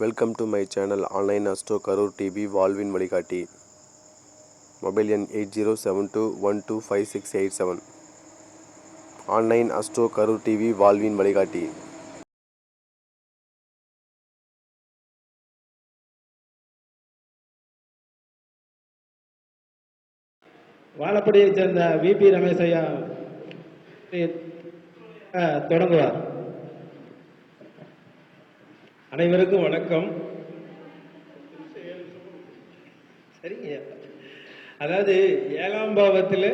Welcome to my channel online astro Karur TV வாழ்வின் வழிகாட்டி mobile எண் eight zero seven two one two five six eight seven online astro Karur TV வாழ்வின் வழிகாட்டி வாழப்படியைச் சேர்ந்த VP Ramesh ஐயா தொடங்குவார். அனைவருக்கும் வணக்கம். சரிங்க. அதாவது ஏழாம் பாவத்தில்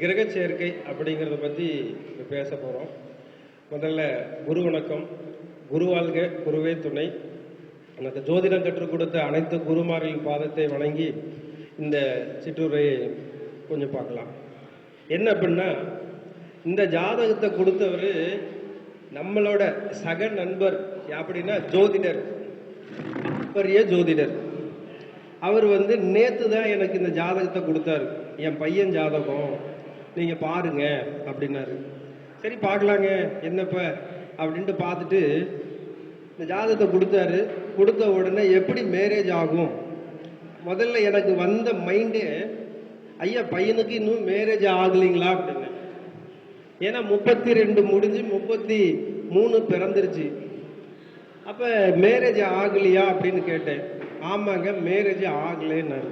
கிரக சேர்க்கை அப்படிங்கிறத பற்றி இப்ப பேச போகிறோம் முதல்ல குரு வணக்கம். குரு வாழ்க குருவே துணை. எனக்கு ஜோதிடம் கற்றுக் கொடுத்த அனைத்து குருமார்களின் பாதத்தை வணங்கி இந்த சிற்றுரையை கொஞ்சம் பார்க்கலாம். என்ன அப்படின்னா இந்த ஜாதகத்தை கொடுத்தவர் நம்மளோட சக நண்பர் அப்படின்னா ஜோதிடர். பெரிய ஜோதிடர். அவர் வந்து நேத்து தான் எனக்கு இந்த ஜாதகத்தை கொடுத்தாரு. என் பையன் ஜாதகம் நீங்க பாருங்க அப்படின்னாரு. சரி பார்க்கலாங்க என்னப்ப அப்படின்ட்டு பார்த்துட்டு இந்த ஜாதகத்தை கொடுத்தாரு. கொடுத்த உடனே எப்படி மேரேஜ் ஆகும்? முதல்ல எனக்கு வந்த மைண்டே ஐயா பையனுக்கு இன்னும் மேரேஜ் ஆகலைங்களா அப்படின்னு ஏன்னா முப்பத்தி ரெண்டு முடிஞ்சு முப்பத்தி மூணு பிறந்துருச்சு. அப்போ மேரேஜ் ஆகலையா அப்படின்னு கேட்டேன். ஆமாங்க மேரேஜ் ஆகலைன்னாரு.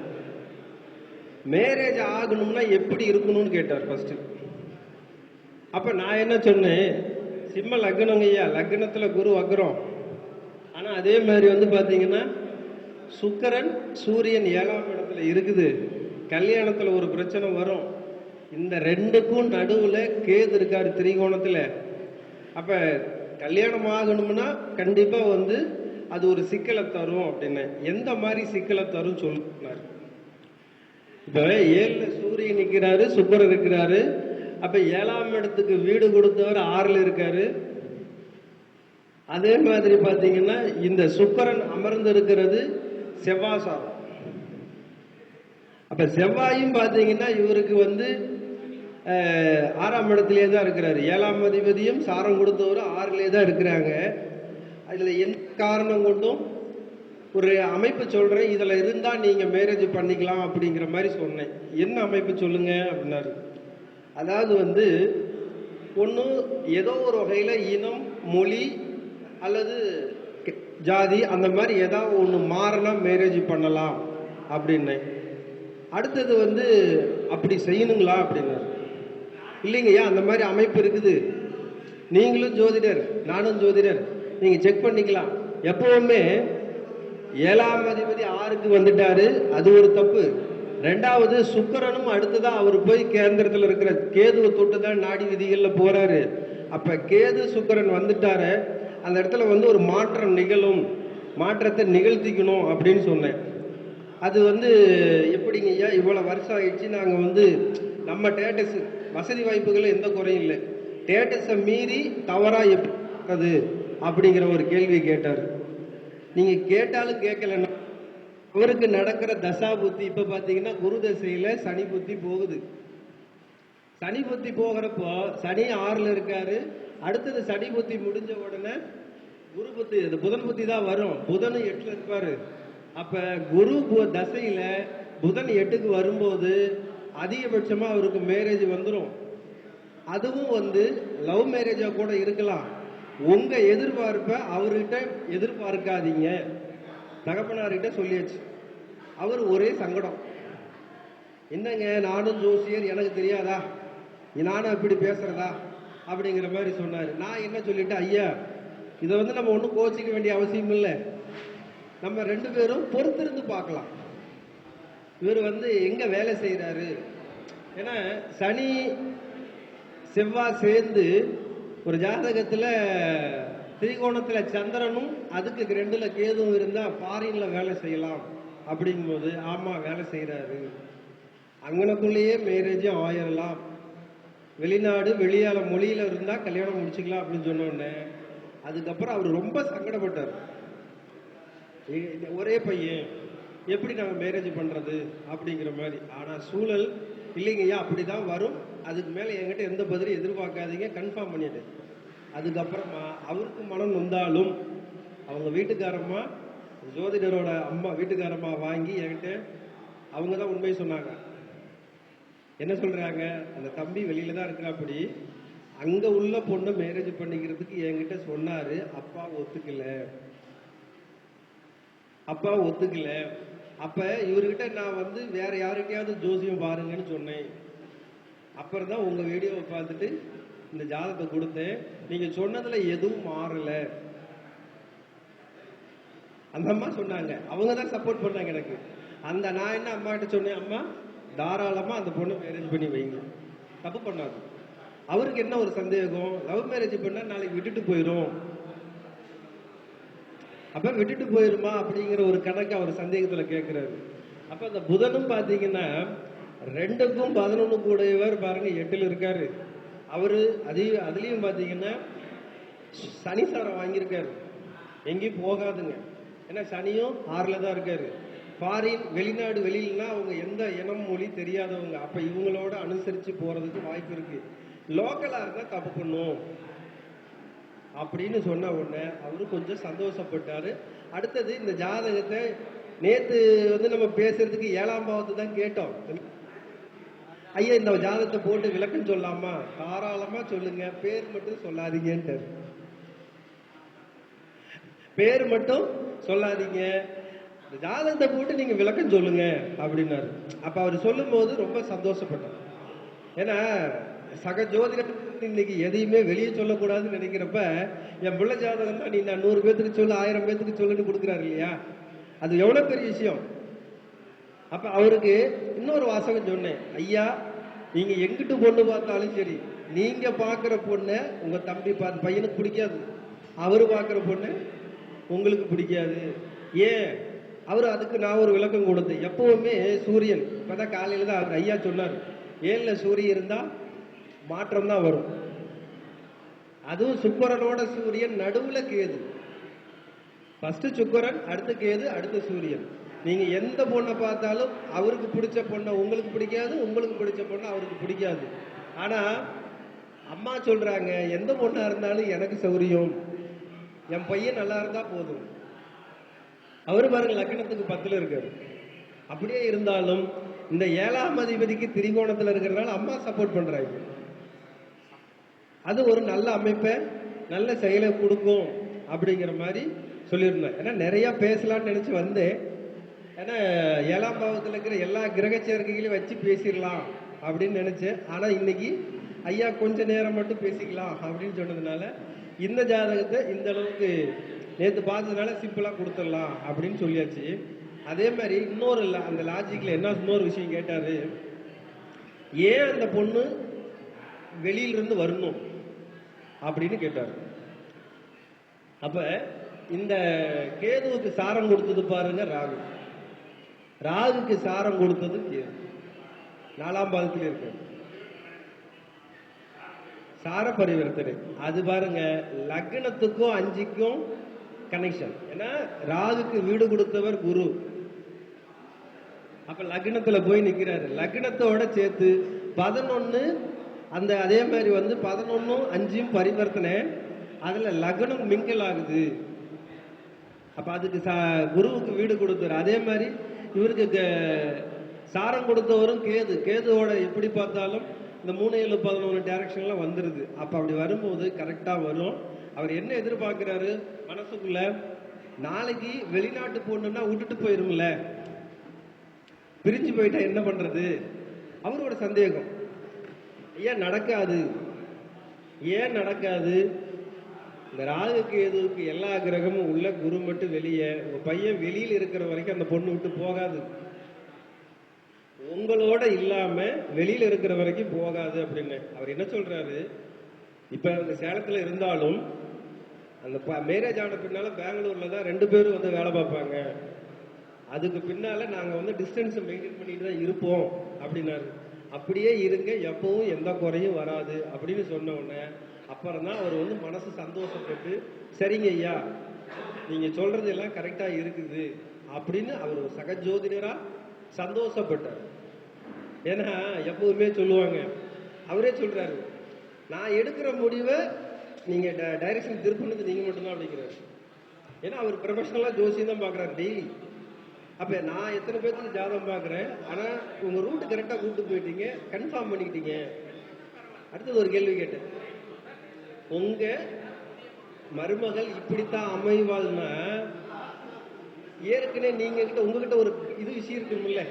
மேரேஜ் ஆகணும்னா எப்படி இருக்கணும்னு கேட்டார் ஃபஸ்ட்டு அப்போ நான் என்ன சொன்னேன்? சிம்ம லக்னங்க ஐயா லக்னத்தில் குரு வக்ரம். ஆனால் அதே மாதிரி வந்து பார்த்தீங்கன்னா சுக்கரன் சூரியன் ஏழாம் இடத்துல இருக்குது. கல்யாணத்தில் ஒரு பிரச்சனை வரும். இந்த ரெண்டுக்கும் நடுவில் கேது இருக்கார் திரிகோணத்தில். அப்போ கல்யாணம் ஆகணும்னா கண்டிப்பாக வந்து அது ஒரு சிக்கலை தரும் அப்படின்னு. எந்த மாதிரி சிக்கலை தரும் சொல்லுனாரு. இப்போ ஏழில் சூரியன் நிற்கிறாரு சுக்கரன் இருக்கிறாரு. அப்போ ஏழாம் இடத்துக்கு வீடு கொடுத்தவர் ஆறில் இருக்காரு. அதே மாதிரி பார்த்தீங்கன்னா இந்த சுக்கரன் அமர்ந்து இருக்கிறது செவ்வாசாரம் அப்ப செவ்வாயும் பார்த்தீங்கன்னா இவருக்கு வந்து ஆறாம் இடத்திலே தான் இருக்கிறாரு. ஏழாம் அதிபதியும் சாரம் கொடுத்தவர் ஆறிலே தான் இருக்கிறாங்க. அதில் எந்த காரணம் கொண்டும் ஒரு அமைப்பு சொல்கிறேன் இதில் இருந்தால் நீங்கள் மேரேஜ் பண்ணிக்கலாம் அப்படிங்கிற மாதிரி சொன்னேன். என்ன அமைப்பு சொல்லுங்கள் அப்படின்னாரு. அதாவது வந்து ஒன்று ஏதோ ஒரு வகையில் இனம் மொழி அல்லது ஜாதி அந்த மாதிரி ஏதாவது ஒன்று மாறினா மேரேஜ் பண்ணலாம் அப்படின்னேன். அடுத்தது வந்து அப்படி செய்யணுங்களா அப்படின்னாரு. இல்லைங்கய்யா அந்த மாதிரி அமைப்பு இருக்குது? நீங்களும் ஜோதிடர் நானும் ஜோதிடர். நீங்க செக் பண்ணிக்கலாம். எப்பவுமே ஏழாம் அதிபதி ஆறுக்கு வந்துட்டாரு அது ஒரு தப்பு. ரெண்டாவது சுக்கரனும் அடுத்ததான் அவர் போய் கேந்திரத்தில் இருக்கிற கேதுவை தொட்டு தான் நாடி விதிகளில் போறாரு. அப்ப கேது சுக்கரன் வந்துட்டாரு. அந்த இடத்துல வந்து ஒரு மாற்றம் நிகழும். மாற்றத்தை நிகழ்த்திக்கணும் அப்படின்னு சொன்னேன். அது வந்து எப்படிங்க ஐயா இவ்வளோ வருஷம் ஆயிடுச்சு நாங்கள் வந்து நம்ம டேட்டஸ் வசதி வாய்ப்புகள் எந்த குறையும் இல்லை. டேட்டஸை மீறி தவறாக எப்படி அது அப்படிங்கிற ஒரு கேள்வி கேட்டார். நீங்கள் கேட்டாலும் கேட்கலன்னா அவருக்கு நடக்கிற தசா புத்தி இப்போ பார்த்தீங்கன்னா குரு தசையில் சனி புத்தி போகுது. சனி புத்தி போகிறப்போ சனி ஆறில் இருக்காரு. அடுத்தது சனி புத்தி முடிஞ்ச உடனே குரு புத்தி அது புதன் புத்தி தான் வரும். புதன் எட்டில் இருப்பார். அப்போ குரு தசையில் புதன் எட்டுக்கு வரும்போது அதிகபட்சமா அவருக்கு மேரேஜ் வந்துடும் அதுவும் வந்து லவ் மேரேஜா கூட இருக்கலாம். உங்க எதிர்பார்ப்பை அவர்கிட்ட எதிர்பார்க்காதீங்க. தகப்பனார்கிட்ட சொல்லியாச்சு. அவர் ஒரே சங்கடம். என்னங்க நானும் ஜோசியர் எனக்கு தெரியாதா? நானும் இப்படி பேசுறதா? அப்படிங்கிற மாதிரி சொன்னாரு. நான் என்ன சொல்லிட்டேன்? ஐயா இதை வந்து நம்ம ஒன்றும் கோச்சிக்க வேண்டிய அவசியம் இல்லை நம்ம ரெண்டு பேரும் பொறுத்திருந்து பார்க்கலாம். இவர் வந்து எங்கே வேலை செய்கிறாரு ஏன்னா சனி செவ்வாய் சேர்ந்து ஒரு ஜாதகத்தில் திரிகோணத்தில் சந்திரனும் அதுக்கு ரெண்டில் கேதுவும் இருந்தால் ஃபாரினில் வேலை செய்யலாம். அப்படிங்கும்போது ஆமாம் வேலை செய்கிறாரு அங்கனக்குள்ளேயே மேரேஜும் ஆயிடலாம் வெளிநாடு வெளியால மொழியில் இருந்தால் கல்யாணம் முடிச்சுக்கலாம் அப்படின்னு சொன்னோடனே அதுக்கப்புறம் அவர் ரொம்ப சங்கடப்பட்டார். ஏ- ஒரே பையன் எப்படி நம்ம மேரேஜ் பண்ணுறது அப்படிங்கிற மாதிரி. ஆனால் சூழல் இல்லைங்கய்யா அப்படிதான் வரும். அதுக்கு மேலே என்கிட்ட எந்த பதிலும் எதிர்பார்க்காதீங்க. கன்ஃபார்ம் பண்ணிவிட்டு அதுக்கப்புறமா அவருக்கு மனம் நொந்தாலும் அவங்க வீட்டுக்காரம்மா ஜோதிடரோட அம்மா வீட்டுக்காரம்மா வாங்கி என்கிட்ட அவங்க தான் உண்மையை சொன்னாங்க. என்ன சொல்கிறாங்க அந்த தம்பி வெளியில தான் இருக்கிறாப்படி. அங்கே உள்ள பொண்ணை மேரேஜ் பண்ணிக்கிறதுக்கு என்கிட்ட சொன்னார். அப்பா ஒத்துக்கல. அப்பா ஒத்துக்கலை. அப்ப இவர்கிட்ட நான் வந்து வேற யாருக்கையாவது ஜோசியம் பாருங்கன்னு சொன்னேன். அப்புறம் தான் உங்க வீடியோவை பார்த்துட்டு இந்த ஜாதகத்தை கொடுத்தேன். நீங்க சொன்னதுல எதுவும் மாறல. அந்த அம்மா சொன்னாங்க. அவங்க தான் சப்போர்ட் பண்ணாங்க எனக்கு. அந்த நான் என்ன அம்மா கிட்ட சொன்னேன்? அம்மா தாராளமா அந்த பொண்ணு மேரேஜ் பண்ணி வைங்க. தப்பு பண்ணாது அவருக்கு என்ன ஒரு சந்தேகம்? லவ் மேரேஜ் பண்ணா நாளைக்கு விட்டுட்டு போயிடும் அப்ப விட்டுட்டு போயிருமா அப்படிங்கிற ஒரு கணக்கு அவர் சந்தேகத்துல கேட்கிறாரு அப்ப அந்த புதனும் பாத்தீங்கன்னா ரெண்டுக்கும் பதினொன்னு கூடையவர் பாருங்க எட்டுல இருக்காரு. அவரு அதையும் அதுலயும் பாத்தீங்கன்னா சனி சாரம் வாங்கியிருக்காரு. எங்கேயும் போகாதுங்க. ஏன்னா சனியும் ஆறுல தான் இருக்காரு. ஃபாரின் வெளிநாடு வெளியிலனா அவங்க எந்த இனம் மொழி தெரியாதவங்க. அப்ப இவங்களோட அனுசரிச்சு போறதுக்கு வாய்ப்பு இருக்கு. லோக்கலா இருந்தா தப்பு பண்ணும். அப்படின்னு சொன்ன உடனே அவரு கொஞ்சம் சந்தோஷப்பட்டாரு. அடுத்தது இந்த ஜாதகத்தை நேத்து வந்து நம்ம பேசுறதுக்கு ஏழாம் பாவத்தை தான் கேட்டோம். ஐயா இந்த ஜாதகத்தை போட்டு விளக்கம் சொல்லாமா? தாராளமா சொல்லுங்க. பேர் மட்டும் சொல்லாதீங்கன்ட்டு. பேர் மட்டும் சொல்லாதீங்க. இந்த ஜாதகத்தை போட்டு நீங்க விளக்கம் சொல்லுங்க அப்படின்னாரு. அப்ப அவர் சொல்லும் போது ரொம்ப சந்தோஷப்பட்டார். ஏன்னா சக பற்றி இன்னைக்கு எதையுமே வெளியே சொல்லக்கூடாதுன்னு நினைக்கிறப்ப என் பிள்ளை ஜாதகம் தான் நீ நான் நூறு பேத்துக்கு சொல்லு ஆயிரம் பேத்துக்கு சொல்லுன்னு கொடுக்குறாரு இல்லையா? அது எவ்வளவு பெரிய விஷயம். அப்ப அவருக்கு இன்னொரு வாசகம் சொன்னேன் ஐயா நீங்கள் எங்கிட்டு பொண்ணு பார்த்தாலும் சரி நீங்கள் பார்க்குற பொண்ணை உங்க தம்பி பார்த்து பையனுக்கு பிடிக்காது. அவர் பார்க்குற பொண்ணு உங்களுக்கு பிடிக்காது. ஏன்? அவர் அதுக்கு நான் ஒரு விளக்கம் கொடுத்தேன். எப்பவுமே சூரியன் இப்பதான் காலையில தான் அவர் ஐயா சொன்னார் ஏழில் சூரியன் இருந்தால் மாற்றம் தான் வரும். அதுவும் சுக்கரனோட சூரியன் நடுவுல கேது. ஃபர்ஸ்ட் சுக்கரன் அடுத்து கேது அடுத்து சூரியன். நீங்க எந்த பொண்ணை பார்த்தாலும் அவருக்கு பிடிச்ச பொண்ணை உங்களுக்கு பிடிக்காது உங்களுக்கு பிடிச்ச பொண்ணை அவருக்கு பிடிக்காது. ஆனா அம்மா சொல்றாங்க எந்த பொண்ணா இருந்தாலும் எனக்கு சௌரியம். என் பையன் நல்லா இருந்தா போதும். அவரு பாருங்க லக்னத்துக்கு பத்துல இருக்காரு. அப்படியே இருந்தாலும் இந்த ஏழாம் அதிபதிக்கு திரிகோணத்துல இருக்கிறதுனால அம்மா சப்போர்ட் பண்றாங்க. அது ஒரு நல்ல அமைப்பை நல்ல செயலை கொடுக்கும் அப்படிங்கிற மாதிரி சொல்லியிருந்தேன் ஏன்னா நிறையா பேசலாம்னு நினச்சி வந்தேன். ஏன்னா ஏழாம் பாவத்தில் இருக்கிற எல்லா கிரக சேர்க்கைகளையும் வச்சு பேசிடலாம் அப்படின்னு நினச்சேன். ஆனால் இன்னைக்கு ஐயா கொஞ்ச நேரம் மட்டும் பேசிக்கலாம் அப்படின்னு சொன்னதுனால இந்த ஜாதகத்தை இந்த அளவுக்கு நேற்று பார்த்ததுனால சிம்பிளாக கொடுத்துடலாம் அப்படின்னு சொல்லியாச்சு. அதே மாதிரி இன்னொரு இல்லை அந்த லாஜிக்கில் என்ன இன்னொரு விஷயம் கேட்டார். ஏன் அந்த பொண்ணு வெளியிலிருந்து வரணும்? அப்படின்னு கேட்டார். அப்ப இந்த கேதுவுக்கு சாரம் கொடுத்தது பாருங்க ராகு. ராகுக்கு சாரம் கொடுத்தது கேது. நாலாம் பாதத்தில் இருக்கு சார பரிவர்த்தனை. அது பாருங்க லக்னத்துக்கும் அஞ்சுக்கும் கனெக்ஷன் ஏன்னா ராகுக்கு வீடு கொடுத்தவர் குரு. அப்ப லக்னத்துல போய் நிக்கிறாரு. லக்னத்தோட சேர்த்து பதினொன்னு அந்த அதே மாதிரி வந்து பதினொன்னும் அஞ்சும் பரிவர்த்தனை. அதுல லக்னம் மிங்கல் ஆகுது அப்ப அதுக்கு சா- குருவுக்கு வீடு கொடுத்தாரு அதே மாதிரி இவருக்கு க- சாரம் கொடுத்தவரும் கேது. கேதுவோட எப்படி பார்த்தாலும் இந்த மூணு ஏழு பதினொன்று டைரக்ஷன்ல வந்துருது. அப்ப அப்படி வரும்போது கரெக்டா வரும். அவர் என்ன எதிர்பார்க்கிறாரு? மனசுக்குள்ள நாளைக்கு வெளிநாட்டு போகணும்னா விட்டுட்டு போயிரும்ல. பிரிஞ்சு போயிட்டா என்ன பண்றது? அவரோட சந்தேகம். ஏன் நடக்காது? ஏன் நடக்காது? இந்த ராகு கேதுவுக்கு எல்லா கிரகமும் உள்ள குரு மட்டும் வெளியே உங்க பையன் வெளியில் இருக்கிற வரைக்கும் அந்த பொண்ணு விட்டு போகாது. உங்களோட இல்லாம வெளியில இருக்கிற வரைக்கும் போகாது அப்படின்னு. அவர் என்ன சொல்றாரு? இப்ப அந்த சேலத்துல இருந்தாலும் அந்த மேரேஜ் ஆன பின்னால பெங்களூர்ல தான் ரெண்டு பேரும் வந்து வேலை பார்ப்பாங்க. அதுக்கு பின்னால நாங்க வந்து டிஸ்டன்ஸ் மெயின்டைன் பண்ணிட்டு தான் இருப்போம் அப்படின்னாரு. அப்படியே இருங்க எப்பவும் எந்த குறையும் வராது அப்படின்னு சொன்ன உடனே அப்புறம் தான் அவர் வந்து மனசு சந்தோஷப்பட்டு சரிங்க ஐயா நீங்க சொல்றது எல்லாம் கரெக்டா இருக்குது அப்படின்னு அவர் ஒரு சகஜோதிடரா சந்தோஷப்பட்டார். ஏன்னா எப்பவுமே சொல்லுவாங்க அவரே சொல்றாரு நான் எடுக்கிற முடிவை நீங்க டைரக்ஷன் திருப்பினது நீங்க மட்டும்தான் அப்படிங்கிறாரு. ஏன்னா அவர் ப்ரொஃபஷனலா ஜோசியம் தான் பாக்குறாரு டெய்லி. அப்போ நான் எத்தனை பேர்த்துக்கு ஜாதகம் பார்க்குறேன்? ஆனால் உங்கள் ரூட்டு கரெக்டாக கூப்பிட்டு போயிட்டீங்க கன்ஃபார்ம் பண்ணிக்கிட்டீங்க. அடுத்தது ஒரு கேள்வி கேட்டேன். உங்கள் மருமகள் இப்படித்தான் அமைவாள்னா ஏற்கனவே நீங்க கிட்ட உங்ககிட்ட ஒரு இது விஷயம் இருக்கும்ல.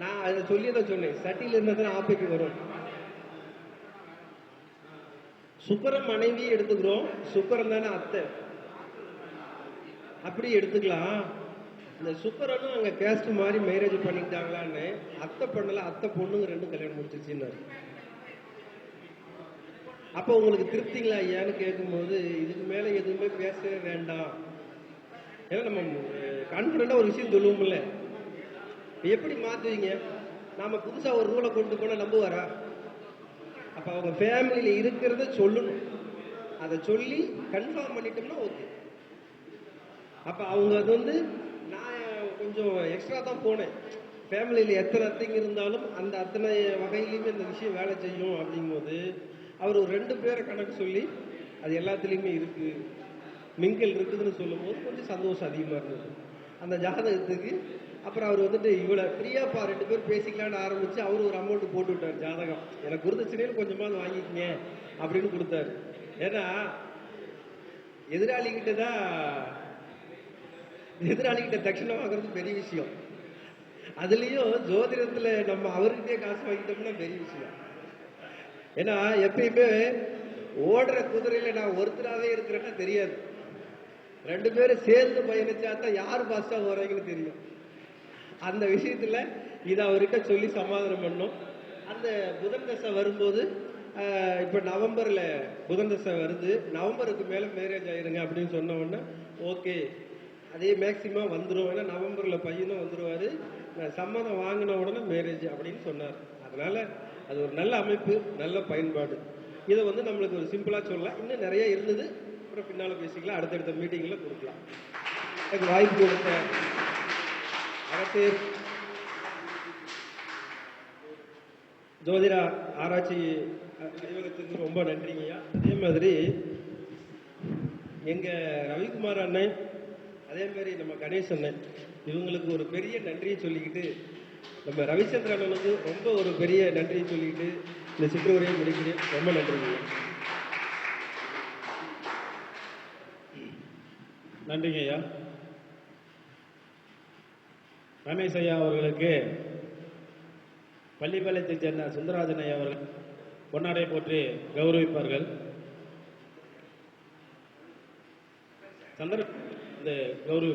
நான் அதை சொல்லி தான் சொன்னேன். சட்டியில் இருந்தால் தான் ஆப்பைக்கு வரும். சுக்கரம் மனைவி எடுத்துக்கிறோம். சுக்கரம் தானே அத்தை. அப்படி எடுத்துக்கலாம். இந்த சுக்கரனும் அங்க கேஸ்ட் மாதிரி மேரேஜ் பண்ணிக்கிட்டாங்களான்னு அத்தை பண்ணல அத்தை பொண்ணுங்க ரெண்டும் கல்யாணம் முடிச்சிருச்சுன்னாரு அப்போ உங்களுக்கு திருப்திங்களா ஐயான்னு கேட்கும்போது இதுக்கு மேல எதுவுமே பேசவே வேண்டாம். ஏன்னா நம்ம கான்ஃபிடண்டா ஒரு விஷயம் சொல்லுவோம்ல. எப்படி மாத்துவீங்க? நாம புதுசா ஒரு ரூலை கொண்டு போனால் நம்புவாரா? அப்ப அவங்க ஃபேமிலியில இருக்கிறத சொல்லணும். அதை சொல்லி கன்ஃபார்ம் பண்ணிட்டோம்னா ஓகே அப்ப அவங்க அது வந்து கொஞ்சம் எக்ஸ்ட்ரா தான் போனேன். ஃபேமிலியில் எத்தனை அத்தைங்க இருந்தாலும் அந்த அத்தனை வகையிலையுமே இந்த விஷயம் வேலை செய்யும் அப்படிங்கும்போது அவர் ஒரு ரெண்டு பேரை கணக்கு சொல்லி அது எல்லாத்துலேயுமே இருக்குது மிங்கல் இருக்குதுன்னு சொல்லும்போது கொஞ்சம் சந்தோஷம் அதிகமாக இருந்தது. அந்த ஜாதகத்துக்கு அப்புறம் அவர் வந்துட்டு இவ்வளோ ஃப்ரீயாப்பா ரெண்டு பேர் பேசிக்கலாம்னு ஆரம்பித்து அவர் ஒரு அமௌண்ட்டு போட்டு விட்டார் ஜாதகம். எனக்கு கொடுத்துச்சுனேன்னு கொஞ்சமாவது வாங்கிக்கங்க அப்படின்னு கொடுத்தாரு. ஏன்னா எதிராளிகிட்ட தான் எதிராளிகிட்ட தட்சிணம் வாங்குறது பெரிய விஷயம். அதுலேயும் ஜோதிடத்தில் நம்ம அவருக்கிட்டே காசு வாங்கிட்டோம்னா பெரிய விஷயம். ஏன்னா எப்பயுமே ஓடுற குதிரையில் நான் ஒருத்தராகவே இருக்கிறேன்னா தெரியாது. ரெண்டு பேரும் சேர்ந்து பயணிச்சா தான் யார் பாஸ்டாக போகிறாங்கன்னு தெரியும். அந்த விஷயத்தில் இதை அவர்கிட்ட சொல்லி சமாதானம் பண்ணோம். அந்த புதன் தசை வரும்போது இப்போ நவம்பரில் புதன் தசை வருது. நவம்பருக்கு மேலே மேரேஜ் ஆயிருங்க அப்படின்னு சொன்ன உடனே ஓகே அதே மேக்சிமம் வந்துடும் ஏன்னா நவம்பரில் பையனும் வந்துருவாரு. நான் சம்மதம் வாங்கின உடனே மேரேஜ் அப்படின்னு சொன்னார். அதனால் அது ஒரு நல்ல அமைப்பு நல்ல பயன்பாடு. இதை வந்து நம்மளுக்கு ஒரு சிம்பிளாக சொல்லலாம். இன்னும் நிறைய இருந்தது. அப்புறம் பின்னால் பேசிக்கலாம். அடுத்தடுத்த மீட்டிங்கில் கொடுக்கலாம். எனக்கு வாய்ப்பு கொடுத்த அரசேர் ஜோதிரா ஆராய்ச்சி அறிவகத்துக்கு ரொம்ப நன்றிங்கய்யா. அதே மாதிரி எங்கள் ரவிக்குமார் அண்ணன் அதே மாதிரி நம்ம கணேஷ் இவங்களுக்கு ஒரு பெரிய நன்றியை சொல்லிக்கிட்டு நம்ம ரவிச்சந்திரன் அண்ணனுக்கு ரொம்ப ஒரு பெரிய நன்றியை சொல்லிக்கிட்டு இந்த சிற்றுரையை முடிக்கிறேன். ரொம்ப நன்றி நன்றிங்க ஐயா. ரமேஷ் ஐயா அவர்களுக்கு பள்ளிப்பாளையத்தைச் சேர்ந்த சுந்தரராஜன் ஐயா அவர்கள் பொன்னாடை போற்றி கௌரவிப்பார்கள். சந்திர இந்த கௌரவி